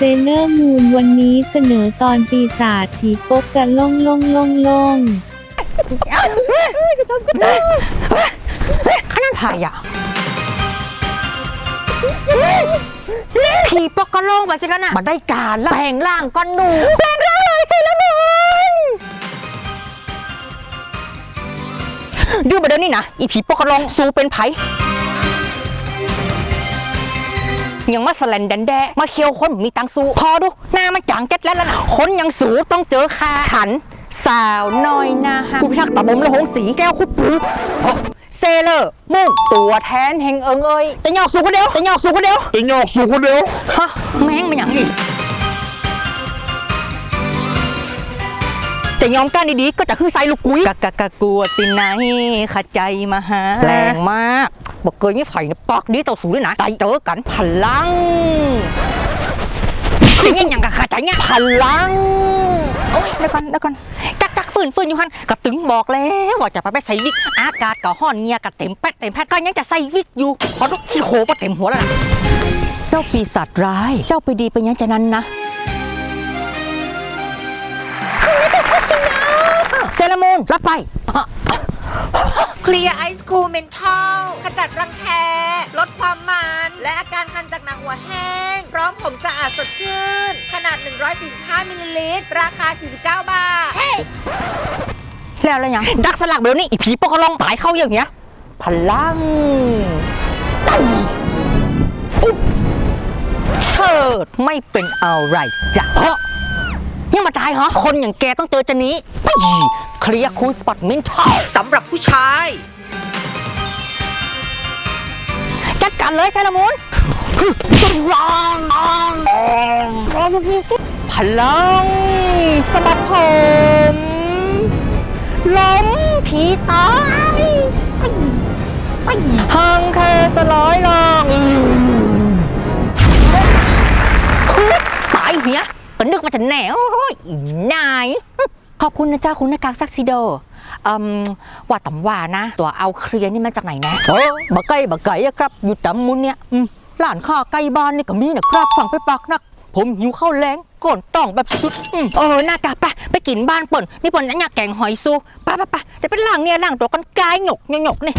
เซเลอร์มูนวันนี้เสนอตอนปีศาจผีปกกันล่งล่งล่งล่งขนาดพายอะผีปกกระโลงแบบนั้นน่ะมาได้การและแปลงร่างก้อนหนูแปลงร่างเลยสิละมุนดูมาเดี๋ยวนี้นะ อีผีปกกระโลงสู้เป็นไผ ยังมาสแลนแดนแดมาเคียวคนมีตังสู้พอดูหน้ามันจางเจ็ดแล้วล่ะนะคนยังสูต้องเจอคาฉัน สาวน้อยนาฮะผู้พิทักษ์ตะบมละหงสีแก้วคุปปูโอ้เซเลอร์มุ่งตัวแทนแห่งเอิงเอ้ยแต่หยอกสูคนเดียวแต่หยอกสูคนเดียวแต่หยอกสู่คนเดียวฮะแม่งเป็นอย่างอีกจะยอมกันดีๆก็จะคือไซลูกกุ้ยกะกะกะกลัวตินไหนขัดใจมาหาแรงมาก บอกเกยไม่ไผ่นะปอกดีต่อสู้ด้วยนะใจเจอกันพลังจะยังยังกะขาใจเงี้ยพลังโอ้ยเดี๋ยวก่อนเดี๋ยวก่อนจักจักฝืนฝืนอยู่ฮันกระตึงบอกแล้วว่าจะไปไปใส่วิกอากาศก็ห้อนเงียกะเต็มแป๊ดเต็มแป๊ดก็ยังจะใส่วิกอยู่เพราะลูกที่โคก็เต็มหัวแล้วนะเจ้าปีศาจร้าย เจ้าไปดีไปยังจะนั้นนะเซรามูนรับไป เคลียร์ไอซ์คูลเมนทอลขจัดรังแค ลดความมัน และอาการคันจากหนังหัวแห้ง พร้อมผมสะอาดสดชื่น ขนาด 145มิลลิลิตร ราคา 49 บาทแล้วอะไรยังดักสลักเบลนี่อีผีปกลองตายเข้าอย่างเงี้ย พลังอุ๊บเชิดไม่เป็นอะไรจ้ะเพราะ ยังมาตายเหรอ คนอย่างแกต้องเจอจะนี้ปี่เคลียร์คูลสปอตเมนทัลสำหรับผู้ชาย จัดการเลยไซรามูนพลังสะบัดผมล้มผีตายหังแค่สลายลางตายเหีย ก็นึกว่าจะแหนวโอ้ยอีนาย ขอบคุณนะเจ้าคุณหน้ากากซักซิโดอืมว่าตำว่านะ ตัวเอาเคลียร์นี่มาจากไหนนะเออบักไก่บักไก่อะครับ อยู่ตำมุนเนี่ยอืมร้านข้าไก่บ้านนี่ก็มีนะครับฟังไปปากนัก ผมหิวข้าวแรงก่อนต้องแบบสุดอืมเออหน้ากากไปไปกินบ้านเปิ่นนี่เปิ่นอยากแกงหอยซูไปไปไปเดี๋ยวไปล้างเนี่ยล้างตัวกันกายหยกหยกหยกนี่